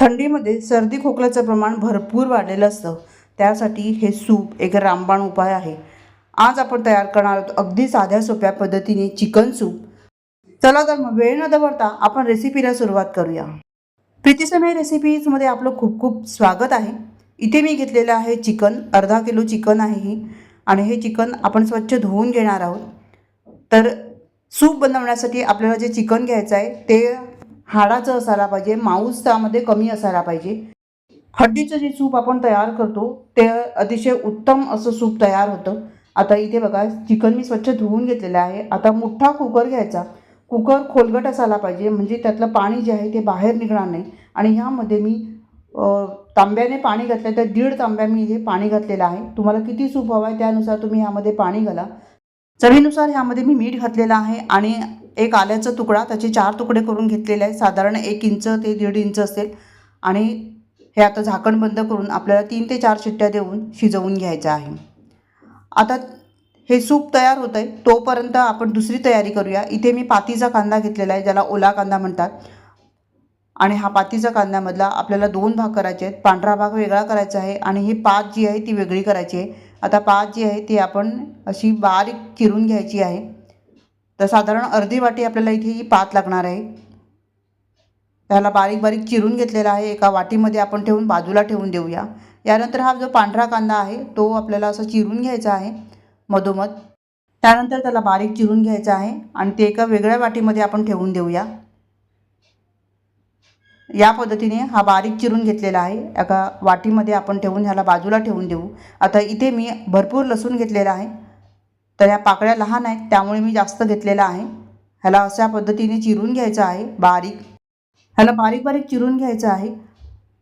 थंडीमध्ये सर्दी खोकल्याचं प्रमाण भरपूर वाढलेलं असतं. त्यासाठी हे सूप एक रामबाण उपाय आहे. आज आपण तयार करणार आहोत अगदी साध्या सोप्या पद्धतीने चिकन सूप. चला तर मग वेळ न दवडता आपण रेसिपीला सुरुवात करूया. प्रीतीसमय रेसिपीजमध्ये आपलं खूप खूप स्वागत आहे. इथे मी घेतलेलं आहे चिकन अर्धा किलो चिकन आहे ही. आणि हे चिकन आपण स्वच्छ धुवून घेणार आहोत. तर सूप बनवण्यासाठी आपल्याला जे चिकन घ्यायचं आहे ते हाडाचं असायला पाहिजे मांस त्यामध्ये कमी असायला पाहिजे. हड्डीचं जे सूप आपण तयार करतो ते अतिशय उत्तम असं सूप तयार होतं. आता इथे बघा चिकन मी स्वच्छ धुवून घेतलेलं आहे. आता मोठा कुकर घ्यायचा. कुकर खोलगट असायला पाहिजे म्हणजे त्यातलं पाणी जे आहे ते बाहेर निघणार नाही. आणि ह्यामध्ये मी तांब्याने पाणी घातलं तर दीड तांब्या मी इथे पाणी घातलेलं आहे. तुम्हाला किती सूप हवं आहे त्यानुसार तुम्ही ह्यामध्ये पाणी घाला. चवीनुसार ह्यामध्ये मी मीठ घातलेलं आहे आणि एक आल्याचा तुकडा त्याचे चार तुकडे करून घेतलेले आहे साधारण एक इंच ते दीड इंच असेल. आणि हे आता झाकण बंद करून आपल्याला तीन ते चार शिट्ट्या देऊन शिजवून घ्यायचं आहे. आता हे सूप तयार होतं आहे. तोपर्यंत आपण दुसरी तयारी करूया. इथे मी पातीचा कांदा घेतलेला आहे ज्याला ओला कांदा म्हणतात. आणि हा पातीचा कांद्यामधला आपल्याला दोन भाग करायचे आहेत. पांढरा भाग वेगळा करायचा आहे आणि ही पात जी आहे ती वेगळी करायची आहे. आता पात जी आहे ती आपण अशी बारीक चिरून घ्यायची आहे. तर साधारण अर्धी वाटी आपल्याला इथे ही पात लागणार आहे. त्याला बारीक बारीक चिरून घेतलेला आहे. एका वाटीमध्ये आपण ठेवून बाजूला ठेवून देऊया. यानंतर हा जो पांढरा कांदा आहे तो आपल्याला असं चिरून घ्यायचा आहे मधोमध. त्यानंतर त्याला बारीक चिरून घ्यायचा आहे आणि ते एका वेगळ्या वाटीमध्ये आपण ठेवून देऊया. या पद्धतीने हा बारीक चिरून घेतलेला आहे. एका वाटीमध्ये आपण ठेवून ह्याला बाजूला ठेवून देऊ. आता इथे मी भरपूर लसूण घेतलेला आहे. तर ह्या पाकळ्या लहान आहेत त्यामुळे मी जास्त घेतलेला आहे. ह्याला अशा पद्धतीने चिरून घ्यायचं आहे बारीक. ह्याला बारीक बारीक चिरून घ्यायचं आहे.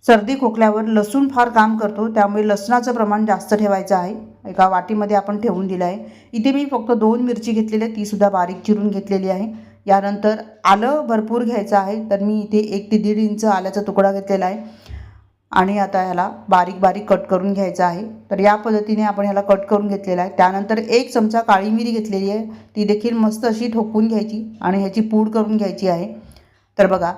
सर्दी खोकल्यावर लसूण फार काम करतो त्यामुळे लसणाचं प्रमाण जास्त ठेवायचं आहे. एका वाटीमध्ये आपण ठेवून दिलं आहे इथे मी फक्त दोन मिरची घेतलेली आहे तीसुद्धा बारीक चिरून घेतलेली आहे. यानंतर आलं भरपूर घ्यायचं आहे तर मी इथे एक ते दीड इंच आल्याचा तुकडा घेतलेला आहे. आणि आता ह्याला बारीक बारीक कट करून घ्यायचं आहे. तर या पद्धतीने आपण ह्याला कट करून घेतलेला आहे. त्यानंतर एक चमचा काळी मिरी घेतलेली आहे. ती देखील मस्त अशी ठोकून घ्यायची आणि ह्याची पूड करून घ्यायची आहे. तर बघा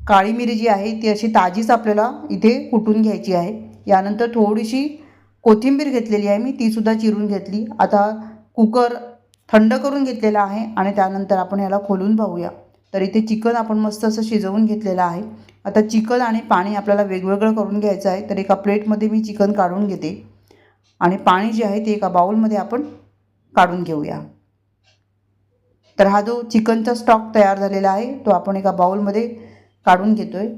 काळी मिरी जी आहे ती अशी ताजीच आपल्याला इथे कुटून घ्यायची आहे. यानंतर थोडीशी कोथिंबीर घेतलेली आहे मी तीसुद्धा चिरून घेतली. आता कुकर थंड करून घेतलेला आहे आणि त्यानंतर आपण याला खोलून पाहूया. तर इथे चिकन आपण मस्त असं शिजवून घेतलेलं आहे. आता चिकन आणि पाणी आपल्याला वेगवेगळं करून घ्यायचं आहे तर एका प्लेटमध्ये मी चिकन काढून घेते. आणि पाणी जे आहे ते एका बाउलमध्ये आपण काढून घेऊया. तर हा जो चिकनचा स्टॉक तयार झालेला आहे तो आपण एका बाउलमध्ये काढून घेतो आहे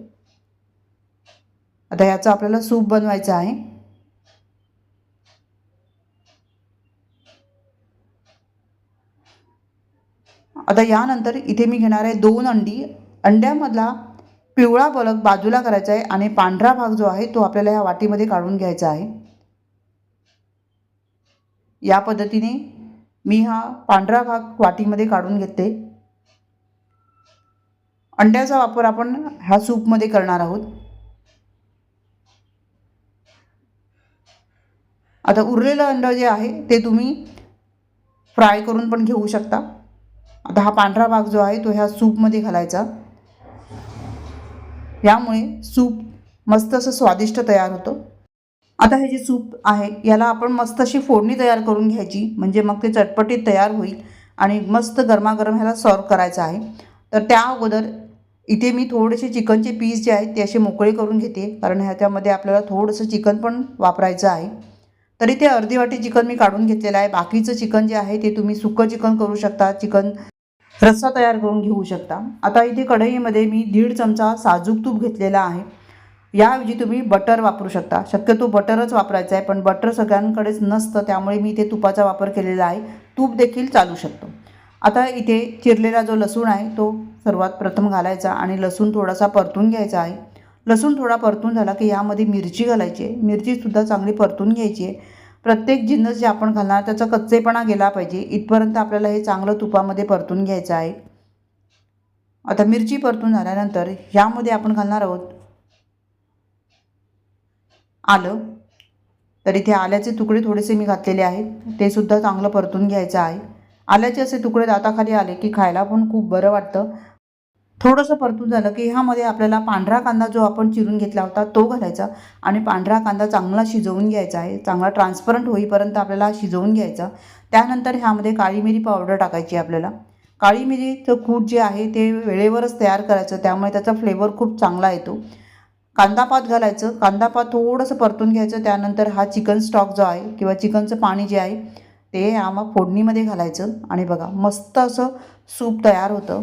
आता ह्याचं आपल्याला सूप बनवायचं आहे. आता यानंतर इथे मी घेणार आहे दोन अंडी. अंड्यामधला पिवळा बलक बाजूला करायचा आहे आणि पांढरा भाग जो आहे तो आपल्याला ह्या वाटीमध्ये काढून घ्यायचा आहे. या पद्धतीने मी हा पांढरा भाग वाटीमध्ये काढून घेते. अंड्याचा वापर आपण ह्या सूपमध्ये करणार आहोत. आता उरलेलं अंड जे आहे ते तुम्ही फ्राय करून पण घेऊ शकता. आता हा पांढरा भाग जो आहे तो ह्या सूपमध्ये घालायचा. यामुळे सूप मस्त असं स्वादिष्ट तयार होतं. आता हे जे सूप आहे याला आपण मस्त अशी फोडणी तयार करून घ्यायची म्हणजे मग ते चटपटीत तयार होईल आणि मस्त गरमागरम ह्याला सर्व करायचं आहे. तर त्या अगोदर इथे मी थोडेसे चिकनचे पीस जे आहेत ते असे मोकळे करून घेते कारण ह्याच्यामध्ये आपल्याला थोडंसं चिकन पण वापरायचं आहे. तर इथे अर्धी वाटी चिकन मी काढून घेतलेलं आहे. बाकीचं चिकन जे आहे ते तुम्ही सुकं चिकन करू शकता. चिकन रस्सा तयार करून घेऊ शकता. आता इथे कढईमध्ये मी दीड चमचा साजूक तूप घेतलेला आहे. याऐवजी तुम्ही बटर वापरू शकता. शक्यतो बटरच वापरायचं आहे पण बटर सगळ्यांकडेच नसतं त्यामुळे मी इथे तुपाचा वापर केलेला आहे. तूप देखील चालू शकतो. आता इथे चिरलेला जो लसूण आहे तो सर्वात प्रथम घालायचा आणि लसूण थोडासा परतून घ्यायचा आहे. लसूण थोडा परतून झाला की यामध्ये मिरची घालायची आहे. मिरचीसुद्धा चांगली परतून घ्यायची आहे. प्रत्येक जिन्नस जे आपण घालणार त्याचा कच्चेपणा गेला पाहिजे. इथपर्यंत आपल्याला हे चांगलं तुपामध्ये परतून घ्यायचं आहे. आता मिरची परतून झाल्यानंतर ह्यामध्ये आपण घालणार आहोत आलं. तर इथे आल्याचे तुकडे थोडेसे मी घातलेले आहेत. ते सुद्धा चांगलं परतून घ्यायचं आहे. आल्याचे असे तुकडे दाताखाली आले की खायला पण खूप बरं वाटतं. थोडंसं परतून झालं की ह्यामध्ये आपल्याला पांढरा कांदा जो आपण चिरून घेतला होता तो घालायचा आणि पांढरा कांदा चांगला शिजवून घ्यायचा आहे. चांगला ट्रान्सपरंट होईपर्यंत आपल्याला शिजवून घ्यायचा. त्यानंतर ह्यामध्ये काळी मिरी पावडर टाकायची आपल्याला. काळी मिरीचं कूट जे आहे ते वेळेवरच तयार करायचं. त्यामुळे त्याचा फ्लेवर खूप चांगला येतो. कांदापात घालायचं. कांदापात थोडंसं परतून घ्यायचं. त्यानंतर हा चिकन स्टॉक जो आहे किंवा चिकनचं पाणी जे आहे ते आम्हा फोडणीमध्ये घालायचं. आणि बघा मस्त असं सूप तयार होतं.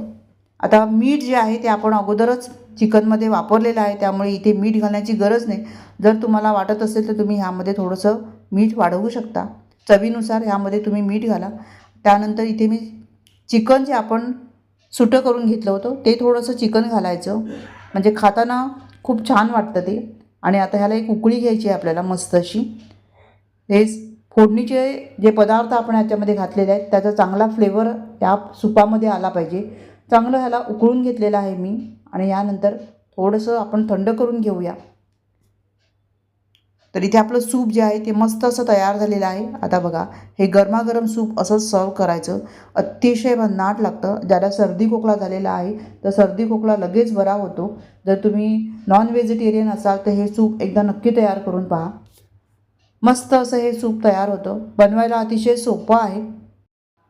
आता मीठ जे आहे ते आपण अगोदरच चिकनमध्ये वापरलेलं आहे त्यामुळे इथे मीठ घालण्याची गरज नाही. जर तुम्हाला वाटत असेल तर तुम्ही ह्यामध्ये थोडंसं मीठ वाढवू शकता. चवीनुसार ह्यामध्ये तुम्ही मीठ घाला. त्यानंतर इथे मी चिकन जे आपण सुटं करून घेतलं होतं ते थोडंसं चिकन घालायचं. म्हणजे खाताना खूप छान वाटतं ते. आणि आता ह्याला एक उकळी घ्यायची आहे आपल्याला मस्त अशी. हे फोडणीचे जे पदार्थ आपण ह्याच्यामध्ये घातलेले आहेत त्याचा चांगला फ्लेवर या सुपामध्ये आला पाहिजे. चांगलं ह्याला उकळून घेतलेलं आहे मी आणि यानंतर थोडंसं आपण थंड करून घेऊया. तर इथे आपलं सूप जे आहे ते मस्त असं तयार झालेलं आहे. आता बघा हे गरमागरम सूप असंच सर्व करायचं. अतिशय भन्नाट लागतं. ज्याला सर्दी खोकला झालेला आहे तर सर्दी खोकला लगेच बरा होतो. जर तुम्ही नॉन व्हेजिटेरियन असाल तर हे सूप एकदा नक्की तयार करून पहा. मस्त असं हे सूप तयार होतं. बनवायला अतिशय सोपं आहे.